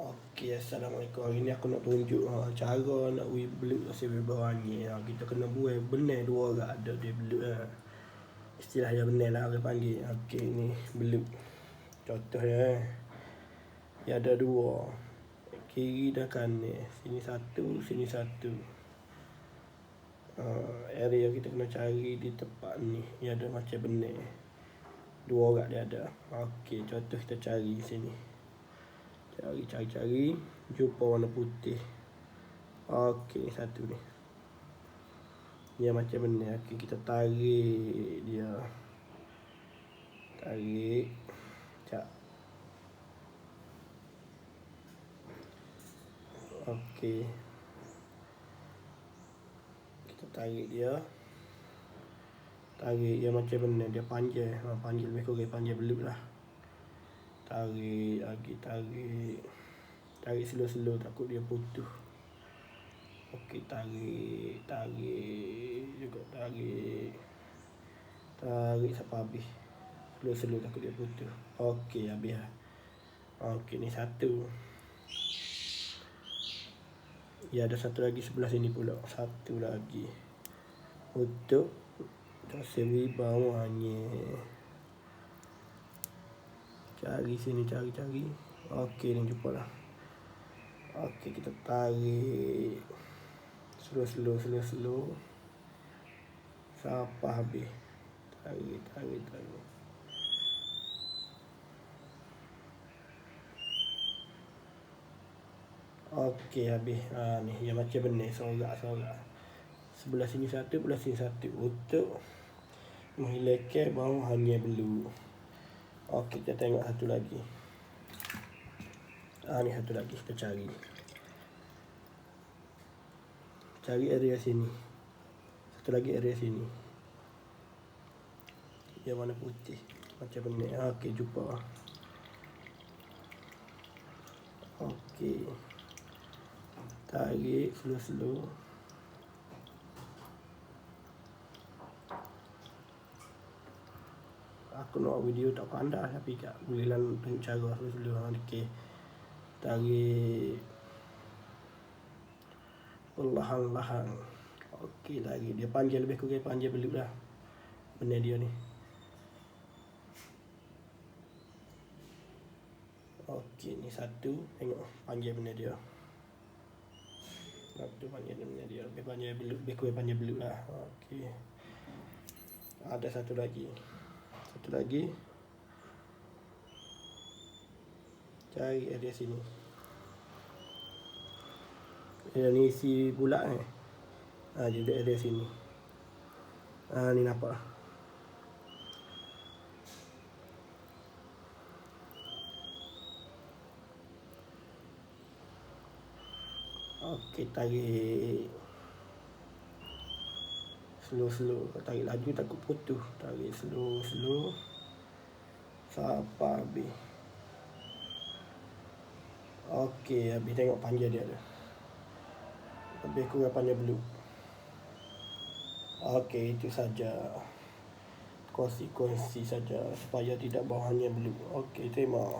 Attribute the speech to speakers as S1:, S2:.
S1: Okey, Assalamualaikum. Hari ni aku nak tunjuk ha, cara nak we belut nasi bawah ni. Ha, kita kena buat benar dua orang ada dia belut ha. Istilah yang benar lah orang panggil. Okey, ni belut. Contohnya eh. Ada dua. Kiri dan kanan. Sini satu, sini satu. Uh, area kita kena cari di tempat ni. Dia ada macam benar. Dua orang dia ada. Okey, contoh kita cari sini cari cari cari. Jumpa warna putih. Okey satu ni. Dia macam mana? Okey kita tarik dia. Tarik. Cak okey. Kita tarik dia. Tarik dia macam mana? Dia panjang. Ha, panjang lebih kurang panjang belut lah tarik lagi tarik. Tarik slow-slow takut dia putus. Okey tarik tarik. Juga tarik. Tarik sampai habis. Slow-slow takut dia putus. Okey habis lah. Okey ni satu. Ya ada satu lagi sebelah sini pula. Satu lagi. Untuk Tersebut bawahnya Cari sini, cari-cari. Okey, ni jumpa lah. Okey, kita tarik. Slow, slow, slow, slow. Sampai habis. Tarik, tarik, tarik. Okey, habis. Ha, ni, yang macam benar. Sorak-sorak. Sebelah sini satu, sebelah sini satu. Untuk menghilangkan bawah hanya belum. Okey, kita tengok satu lagi. Ah ni satu lagi kita cari. Cari area sini. Satu lagi area sini. Yang mana putih. Macam ni. Ah, okey, jumpa. Okey. Tarik slow-slow. Aku nak video tak pandai tapi kat boleh lah tengok aku dulu ha okey tarik perlahan-lahan okey lagi dia panjang lebih kurang panjang belut lah benda dia ni. Okey ni satu. Tengok panjang benda dia. Satu panjang benda dia. Lebih panjang belut lebih kurang panjang belut lah. Okey. Ada satu lagi satu lagi. Cari area sini. Area ni isi bulat ni ha, jadi area sini. Ha, ni nampak. Okey, tarik slow slow tarik laju takut putus tarik slow slow sampai habis Okey, habis tengok panjang dia tu. Lebih kurang panjang blue. Okey, itu saja. Konsekuensi saja supaya tidak bawahnya blue. Okey, terima.